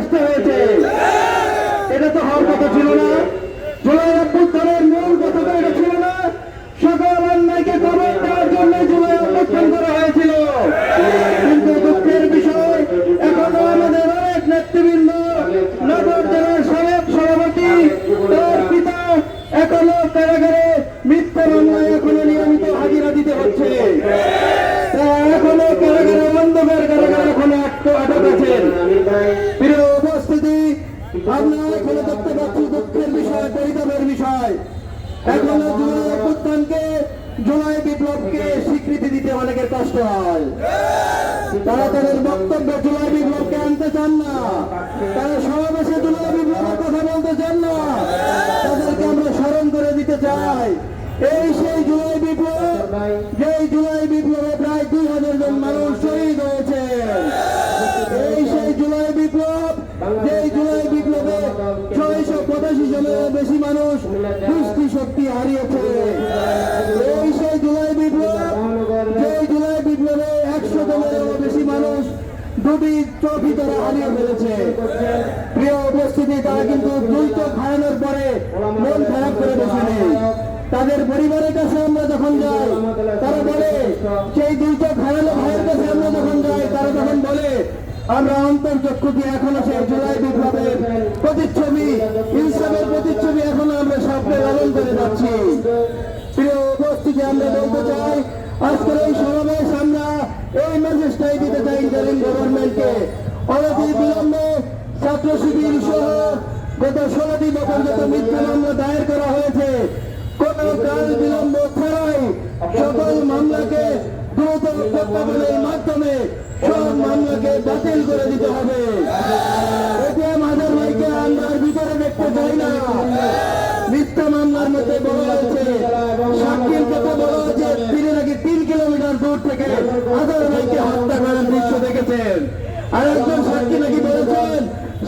রাস্তায় হয়েছে। এটা তো হওয়ার কথা ছিল না। জুলাই অভ্যুত্থানের মূল কথা তো এটা ছিল না। সকল অন্যায়কে খবর দেওয়ার জন্য জুলাই করা হয়েছিল। কিন্তু দুঃখের বিষয়, এখনও আমাদের অনেক নেতৃবৃন্দ, নগর জেলার সাবেক সভাপতি, তার পিতা এখনও কারাগারে মিথ্যা মামলায় এখনও নিয়মিত হাজিরা দিতে হচ্ছে। এখনও কারাগারে অন্ধকার কারাগারে এখনও আটক আছেন। তারা তাদের বক্তব্য জুলাই বিপ্লবের কথা বলতে চান না তাদেরকে আমরা স্মরণ করে দিতে চাই এই সেই জুলাই বিপ্লব, যেই জুলাই বিপ্লবে প্রায় দুই হাজার জন মানুষ শহীদ হয়েছে এই সেই জুলাই বিপ্লব যেই জুলাই বিপ্লবে ছয়শো পঁচাশি জনের বেশি মানুষ দৃষ্টি শক্তি হারিয়েছে এই সেই জুলাই বিপ্লব জুলাই বিপ্লবে একশো জনেরও বেশি মানুষ দুটি চোখই তারা হারিয়ে ফেলেছে। প্রিয় উপস্থিতি, তারা কিন্তু পরে মন খারাপ করে বসে নেই। তাদের পরিবারের কাছে আমরা যখন যাই, তারা বলে, সেই দুই চোখ ভাইয়ের কাছে আমরা যখন যাই, তারা তখন বলে আমরা অন্তর্চক্ষু দিয়ে এখনও সেই জুলাই বিপ্লবের প্রতিচ্ছবি ইনসাফের প্রতিচ্ছবি এখনও আমরা স্বপ্নে লালন করে যাচ্ছি। প্রিয় উপস্থিতি, আমরা বলতে চাই, আজকের এই সমাবেশ আমরা এই মেসেজটাই দিতে চাই ইন্টারিম গভর্নমেন্টকে। অনতি বিলম্বে ছাত্র শিবির সহ গত ষোলোটি বছর যত মিথ্যা মামলা দায়ের করা হয়েছে। কোন কাল বিলম্ব ছাড়াই সকল মামলাকে দ্রুত প্রত্যাপনের মাধ্যমে সব মামলাকে বাতিল করে দিতে হবে। ভাইকে আমরা ভিতরে দেখতে চাই না। মিথ্যা মামলার মধ্যে বলা সাক্ষীর কথা বলা তিনি নাকি তিন কিলোমিটার দূর থেকে ভাইকে হত্যা করার দৃশ্য দেখেছেন। আর একজন সাক্ষী নাকি বলেছেন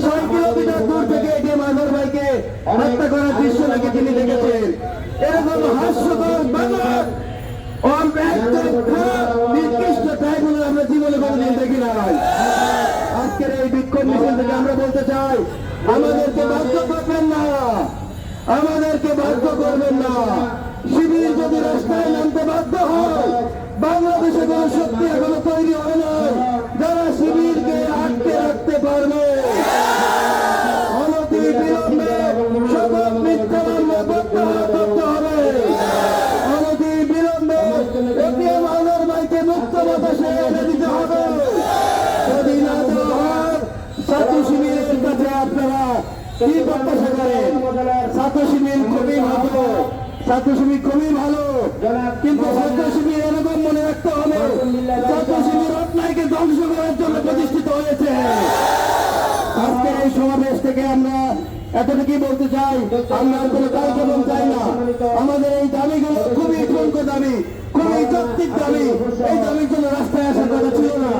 ছয় কিলোমিটার দূর থেকে এটিএম ভাইকে হত্যা করার দৃশ্য নাকি তিনি দেখেছেন। এরকম হাস্যকর বাংলা খারাপ নিকৃষ্ট ট্রাইব্যুনাল আমরা জীবনে কোনোদিন দেখি নাই আজকের এই থেকে আমরা বলতে চাই, আমাদেরকে বাধ্য করবেন না। আমাদেরকে বাধ্য করবেন না। শিবির যদি রাস্তায় নামতে বাধ্য হয় কি প্রত্যাশা করেন খুবই ভালো খুবই ভালো কিন্তু এরকম মনে রাখতে হবে ধ্বংস করার জন্য প্রতিষ্ঠিত হয়েছে আজকের এই সমাবেশ থেকে আমরা এতটুকুই বলতে চাই আমরা কোনো কার্যক্রম চাই না আমাদের এই দাবিগুলো খুবই ঠুনকো দাবি, খুবই যৌক্তিক দাবি। এই দাবির জন্য রাস্তায় আসার কথা ছিল না।